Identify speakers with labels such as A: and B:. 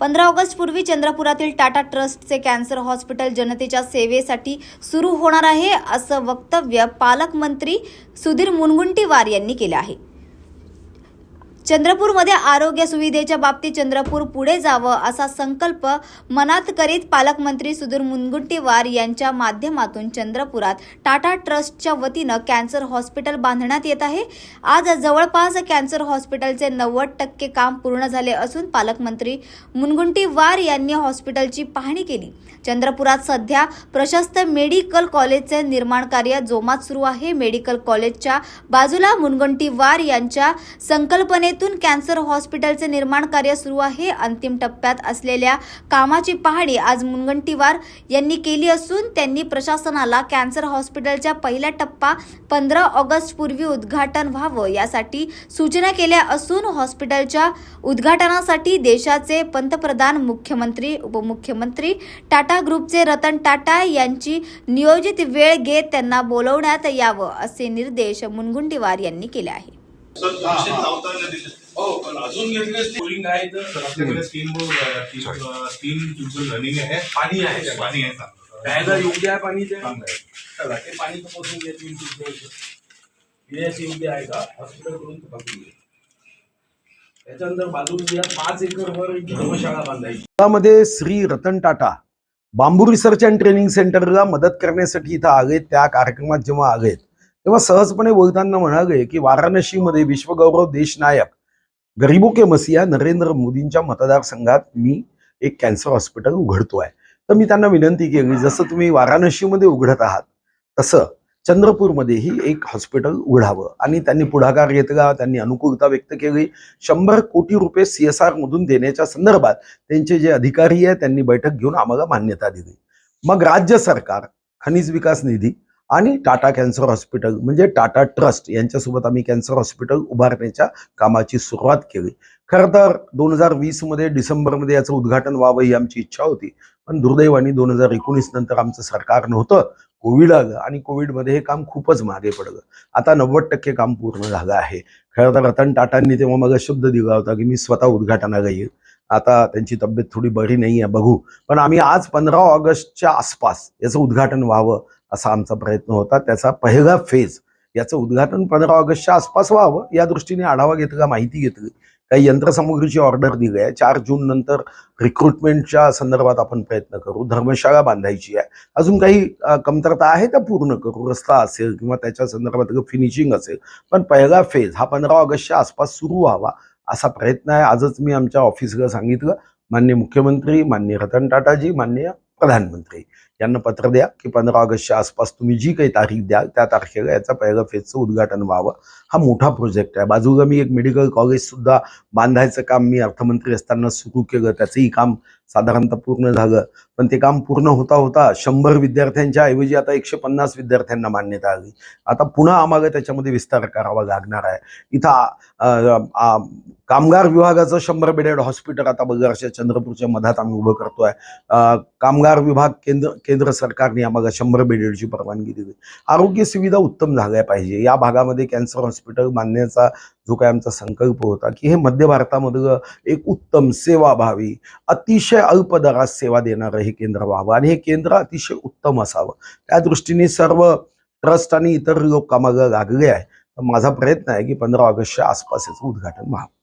A: पंधरा ऑगस्ट पूर्वी चंद्रपुरातील टाटा ट्रस्टचे कॅन्सर हॉस्पिटल जनतेच्या सेवेसाठी सुरू होणार आहे असं वक्तव्य पालकमंत्री सुधीर मुनगुंटीवार यांनी केलं आहे. चंद्रपूरमध्ये आरोग्य सुविधेच्या बाबतीत चंद्रपूर पुढे जावं असा संकल्प मनात करीत पालकमंत्री सुधीर मुनगुंटीवार यांच्या माध्यमातून चंद्रपुरात टाटा ट्रस्टच्या वतीनं कॅन्सर हॉस्पिटल बांधण्यात येत आहे. आज जवळपास कॅन्सर हॉस्पिटलचे नव्वद टक्के काम पूर्ण झाले असून पालकमंत्री मुनगुंटीवार यांनी हॉस्पिटलची पाहणी केली. चंद्रपुरात सध्या प्रशस्त मेडिकल कॉलेजचे निर्माण कार्य जोमात सुरू आहे. मेडिकल कॉलेजच्या बाजूला मुनगंटीवार यांच्या येथून कॅन्सर हॉस्पिटलचे निर्माण कार्य सुरू आहे. अंतिम टप्प्यात असलेल्या कामाची पाहणी आज मुनगंटीवार यांनी केली असून त्यांनी प्रशासनाला कॅन्सर हॉस्पिटलच्या पहिला टप्पा पंधरा ऑगस्ट पूर्वी उद्घाटन व्हावं यासाठी सूचना केल्या असून हॉस्पिटलच्या उद्घाटनासाठी देशाचे पंतप्रधान मुख्यमंत्री उपमुख्यमंत्री टाटा ग्रुपचे रतन टाटा यांची नियोजित वेळ घेत त्यांना बोलवण्यात यावं असे निर्देश मुनगुंटीवार यांनी केले आहे
B: सर दोनशे चौथ्याला दिले.
C: हो पण अजून घेतले पोलिंग आहे तर आपल्याकडे तीन तीन ट्यूबवेल रनिंग आहे. पाणी आहे?
B: पाणी आहे?
C: प्यायला योग्य आहे पाणी ते? चला ते पाणी तपासून घ्या तीन ट्यूबवेल पिण्यास योग्य आहे का? हॉस्पिटलकडून तपासून घ्या. त्याच्यानंतर बाजूला या पाच एकरवर एक धर्मशाळा बांधायची.
D: मध्ये Shri Ratan Tata bamboo research and training सेंटरला मदत करण्यासाठी इथं आले त्या कार्यक्रमात जेव्हा आलेत तेव्हा सहजपणे बोलताना म्हणाले की वाराणसीमध्ये विश्वगौरव देशनायक गरीबो के मसिया नरेंद्र मोदींच्या मतदारसंघात मी एक कॅन्सर हॉस्पिटल उघडतोय. तर मी त्यांना विनंती केली जसं तुम्ही वाराणसीमध्ये उघडत आहात तसं चंद्रपूरमध्येही एक हॉस्पिटल उघडावं. आणि त्यांनी पुढाकार घेतला त्यांनी अनुकूलता व्यक्त केली. शंभर कोटी रुपये सी एस आर मधून देण्याच्या संदर्भात त्यांचे जे अधिकारी आहे त्यांनी बैठक घेऊन आम्हाला मान्यता दिली. मग राज्य सरकार खनिज विकास निधी आणि टाटा कॅन्सर हॉस्पिटल म्हणजे टाटा ट्रस्ट यांच्यासोबत आम्ही कॅन्सर हॉस्पिटल उभारण्याच्या कामाची सुरुवात केली. खरं तर दोन हजार वीसमध्ये डिसेंबरमध्ये याचं उद्घाटन व्हावं ही आमची इच्छा होती. पण दुर्दैवाने दोन हजार एकोणीस नंतर आमचं सरकार नव्हतं. कोविड आलं आणि कोविडमध्ये हे काम खूपच मागे पडलं. आता नव्वद टक्के काम पूर्ण झालं आहे. खरं तर रतन टाटांनी तेव्हा मला शब्द दिला होता की मी स्वतः उद्घाटनाला येईल. आता त्यांची तब्येत थोडी बरी नाही आहे बघू. पण आम्ही आज पंधरा ऑगस्टच्या आसपास याचं उद्घाटन व्हावं असा आमचा प्रयत्न होता. त्याचा पहिला फेज याचं उद्घाटन पंधरा ऑगस्टच्या आसपास व्हावं या दृष्टीने आढावा घेतला माहिती घेतली. काही यंत्रसामुग्रीची ऑर्डर दिली आहे. चार जून नंतर रिक्रुटमेंटच्या संदर्भात आपण प्रयत्न करू. धर्मशाळा बांधायची आहे. अजून काही कमतरता आहे त्या पूर्ण करू. रस्ता असेल किंवा त्याच्या संदर्भात फिनिशिंग असेल. पण पहिला फेज हा पंधरा ऑगस्टच्या आसपास सुरू व्हावा असा प्रयत्न आहे. आजच मी आमच्या ऑफिसला सांगितलं. मान्य मुख्यमंत्री मान्य रतन टाटाजी मान्य प्रधानमंत्री. यांना पत्र द्या की पंधरा ऑगस्टच्या आसपास तुम्ही जी काही तारीख द्याल त्या तारखेला याचा पहिलं फेजचं उद्घाटन व्हावं. हा मोठा प्रोजेक्ट आहे. बाजूला मी एक मेडिकल कॉलेज सुद्धा बांधायचं काम मी अर्थमंत्री असताना सुरू केलं. त्याचंही काम साधारणतः पूर्ण झालं. पण ते काम पूर्ण होता होता शंभर विद्यार्थ्यांच्या ऐवजी आता एकशे पन्नास विद्यार्थ्यांना मान्यता आली. आता पुन्हा आम्हाला त्याच्यामध्ये विस्तार करावा लागणार आहे. इथं कामगार विभागाचं शंभर बेडेड हॉस्पिटल आता बघा चंद्रपूरच्या मधात आम्ही उभं करतोय. कामगार विभाग केंद्र केंद्र सरकारने आम्हाला शंभर बेडेडची परवानगी दिली. आरोग्य सुविधा उत्तम झाल्या पाहिजे. या भागामध्ये कॅन्सर हॉस्पिटल बांधण्याचा जो काय आमचा संकल्प होता की हे मध्य भारतामधलं एक उत्तम सेवाभावी अतिशय अल्प दरात सेवा देणारं हे केंद्र व्हावं आणि हे केंद्र अतिशय उत्तम असावं. त्या दृष्टीने सर्व ट्रस्ट आणि इतर लोक कामाला लागले आहे तर माझा प्रयत्न आहे की पंधरा ऑगस्टच्या आसपास याचं उद्घाटन व्हावं.